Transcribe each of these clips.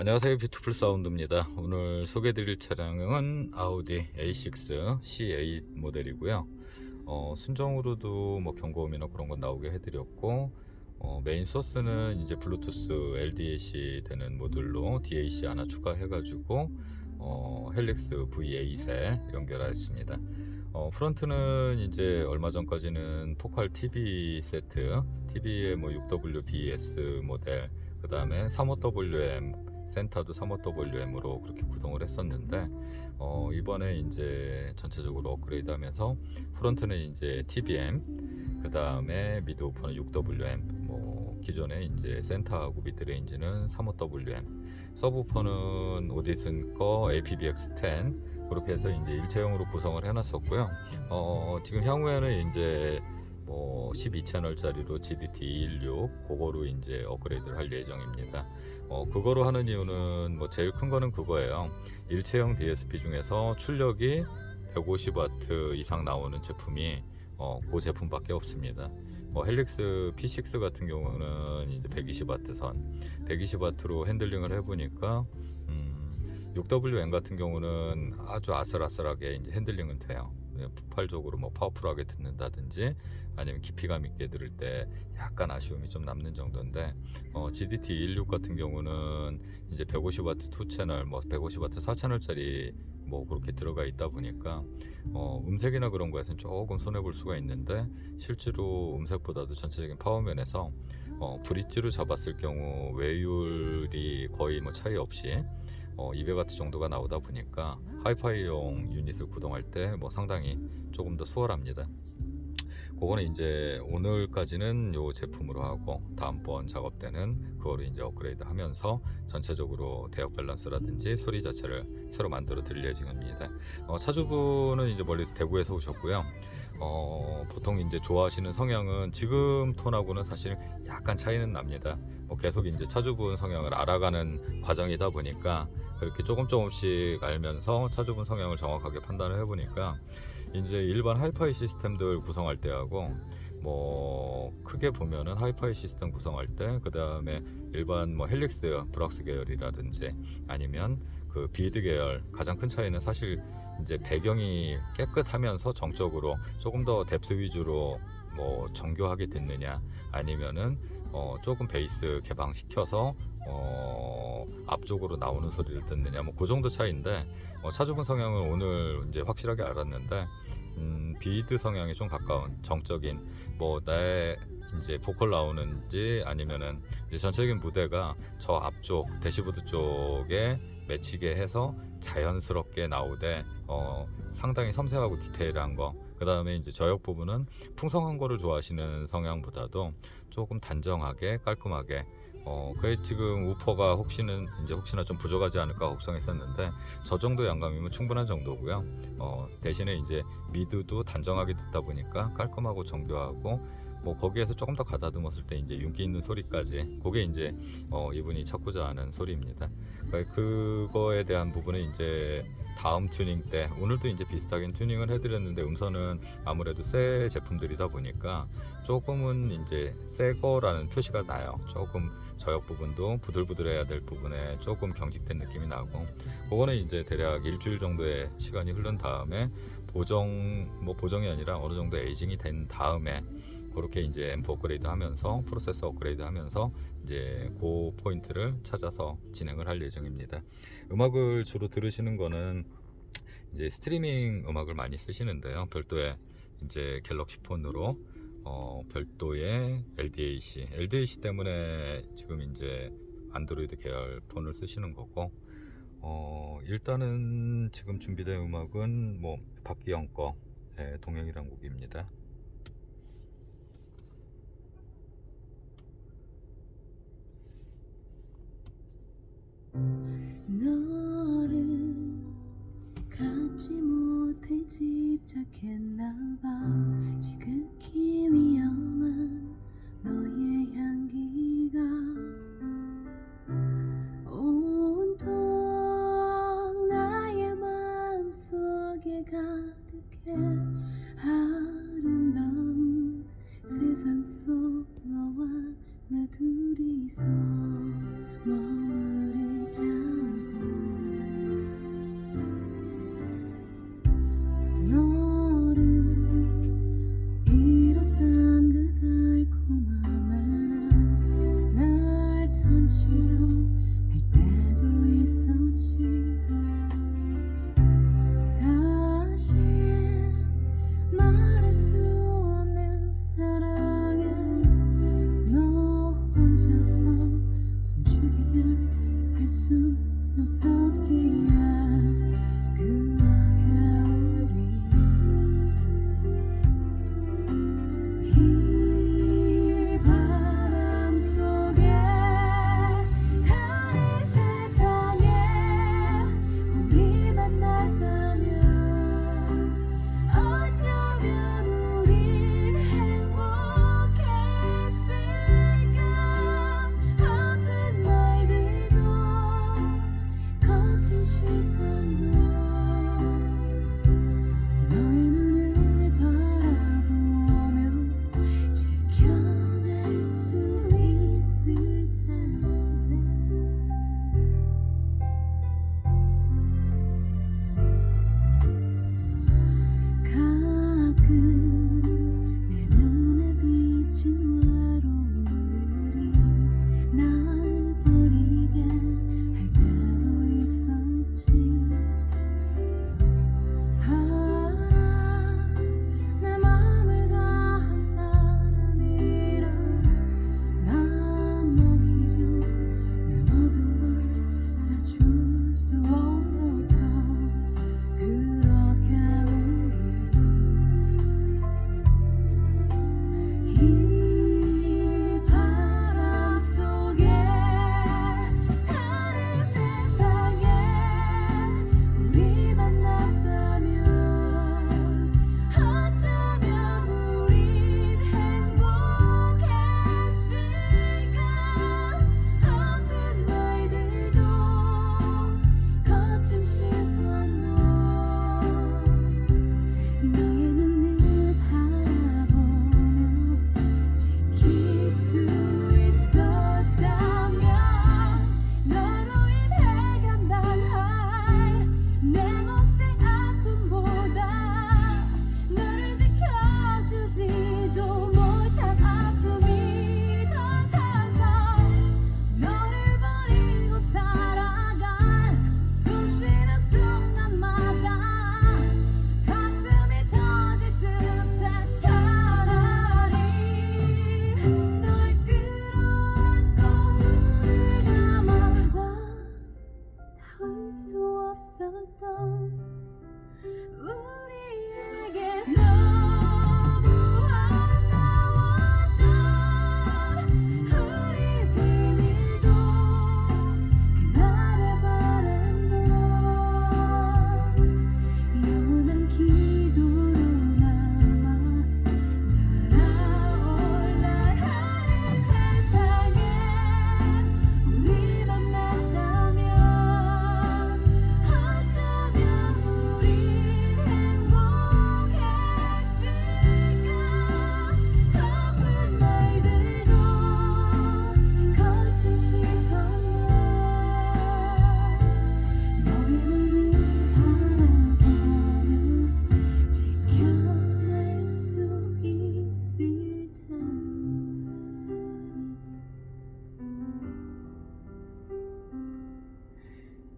안녕하세요. 뷰티풀 사운드입니다. 오늘 소개드릴 차량은 아우디 A6 C8 모델이고요. 어, 순정으로도 뭐 경고음이나 그런 건 나오게 해드렸고 어, 메인 소스는 이제 블루투스 LDAC 되는 모듈로 DAC 하나 추가해가지고 어, 헬릭스 VA3 연결하였습니다. 어, 프론트는 이제 얼마 전까지는 포칼 TV 세트 TV에 뭐 6WBS 모델 그 다음에 35WM 센터도 35WM으로 그렇게 구동을 했었는데 어, 이번에 이제 전체적으로 업그레이드 하면서 프론트는 이제 TBM 그 다음에 미드 오퍼는 6WM 뭐 기존에 이제 센터하고 미드레인지는 35WM 서브우퍼는 오디슨 거 APBX10 그렇게 해서 이제 일체형으로 구성을 해놨었고요 어, 지금 향후에는 이제 뭐 12채널짜리로 GDT216 그거로 이제 업그레이드를 할 예정입니다. 어, 그거로 하는 이유는 뭐 제일 큰 거는 그거예요. 일체형 DSP 중에서 출력이 150W 이상 나오는 제품이 어, 그 제품밖에 없습니다. 뭐 헬릭스 P6 같은 경우는 이제 120W 선, 120W로 핸들링을 해보니까 음, 6WM 같은 경우는 아주 아슬아슬하게 이제 핸들링은 돼요. 폭발적으로 뭐 파워풀하게 듣는다든지 아니면 깊이감 있게 들을 때 약간 아쉬움이 좀 남는 정도인데 어, GDT216 같은 경우는 이제 150W 2채널, 뭐 150W 4채널짜리 뭐 그렇게 들어가 있다 보니까 어, 음색이나 그런 거에서는 조금 손해 볼 수가 있는데 실제로 음색보다도 전체적인 파워 면에서 어, 브릿지로 잡았을 경우 외율이 거의 뭐 차이 없이 어, 200W 정도가 나오다 보니까 하이파이용 유닛을 구동할 때 뭐 상당히 조금 더 수월합니다. 그거는 이제 오늘까지는 요 제품으로 하고 다음번 작업 때는 그거를 이제 업그레이드 하면서 전체적으로 대역 밸런스라든지 소리 자체를 새로 만들어 드릴 예정입니다. 어, 차주분은 이제 멀리서 대구에서 오셨고요. 어, 보통 이제 좋아하시는 성향은 지금 톤하고는 사실 약간 차이는 납니다. 뭐 계속 이제 차주분 성향을 알아가는 과정이다 보니까 그렇게 조금 조금씩 알면서 차주분 성향을 정확하게 판단을 해보니까 이제 일반 하이파이 시스템들 구성할 때하고 뭐 크게 보면은 하이파이 시스템 구성할 때 그 다음에 일반 뭐 헬릭스 브락스 계열이라든지 아니면 그 비드 계열 가장 큰 차이는 사실 이제 배경이 깨끗하면서 정적으로 조금 더 뎁스 위주로 뭐 정교하게 듣느냐 아니면은 어 조금 베이스 개방시켜서 어 앞쪽으로 나오는 소리를 듣느냐 뭐 그 정도 차이인데 어 차주분 성향은 오늘 이제 확실하게 알았는데 음 비드 성향이 좀 가까운 정적인 뭐 나의 이제 보컬 나오는지 아니면은 이제 전체적인 무대가 저 앞쪽 대시보드 쪽에 맺히게 해서 자연스럽게 나오되 어 상당히 섬세하고 디테일한 거. 그 다음에 이제 저역 부분은 풍성한 거를 좋아하시는 성향보다도 조금 단정하게 깔끔하게 어, 그게 지금 우퍼가 혹시는 이제 혹시나 좀 부족하지 않을까 걱정했었는데 저 정도 양감이면 충분한 정도고요. 어, 대신에 이제 미드도 단정하게 듣다 보니까 깔끔하고 정교하고 뭐 거기에서 조금 더 가다듬었을 때 이제 윤기 있는 소리까지 그게 이제 어, 이분이 찾고자 하는 소리입니다. 그러니까 그거에 대한 부분은 이제 다음 튜닝 때 오늘도 이제 비슷하게 튜닝을 해드렸는데 음선은 아무래도 새 제품들이다 보니까 조금은 이제 새 거라는 표시가 나요. 조금 저역 부분도 부들부들해야 될 부분에 조금 경직된 느낌이 나고 그거는 이제 대략 일주일 정도의 시간이 흐른 다음에 보정 뭐 보정이 아니라 어느 정도 에이징이 된 다음에 그렇게 이제 앰프 업그레이드 하면서 프로세서 업그레이드 하면서 이제 그 포인트를 찾아서 진행을 할 예정입니다. 음악을 주로 들으시는 거는 이제 스트리밍 음악을 많이 쓰시는데요. 별도의 이제 갤럭시 폰으로 어, 별도의 LDAC, LDAC 때문에 지금 이제 안드로이드 계열 폰을 쓰시는 거고 어, 일단은 지금 준비된 음악은 뭐 박기영 거 예, 동영이란 곡입니다. 너를 갖지 못해 집착했나봐. 지극히 위험한 너의 향기가 온통 나의 마음속에 가득해. 아름다운 세상 속 너와 나 둘이서 머물 down.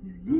Nous ne